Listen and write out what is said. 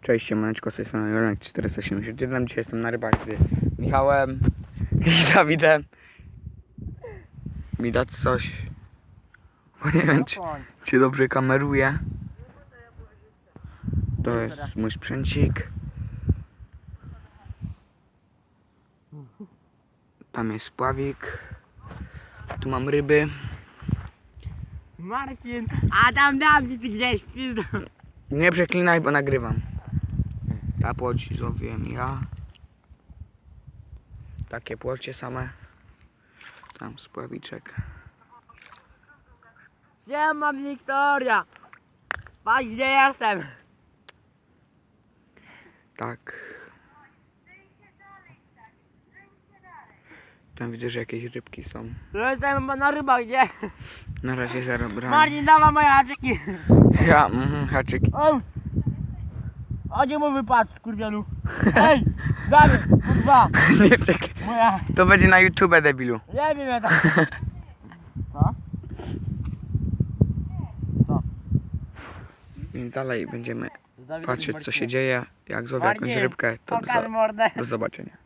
Cześć, siemaneczko, z tej strony Jolek 471. Dzisiaj jestem na rybach z Michałem i Dawidem. Widać coś? Bo nie wiem, czy, czy dobrze kameruje. To jest mój sprzęcik. Tam jest pławik. Tu mam ryby. Marcin, Adam Dawid gdzieś pizdą. Nie przeklinaj, bo nagrywam. Ta płoć złowiłem ja. Takie płocie same. Tam spławiczek. Siema Wiktoria. Patrz gdzie jestem. Tak. Tam widzę, że jakieś rybki są. Jestem na rybach, gdzie? Na razie zero brałem. Marcin, dawaj moje haczyki. Ja, mhm, haczyki. O! Gdzie mu wypadł, kurwielu? Ej, Dawid, kurwa, Nie czekaj. moja, To będzie na YouTube, debilu. nie wiem ja tam. Co? Więc dalej będziemy patrzeć, co się dzieje. Jak złowię jakąś rybkę, to do, do zobaczenia.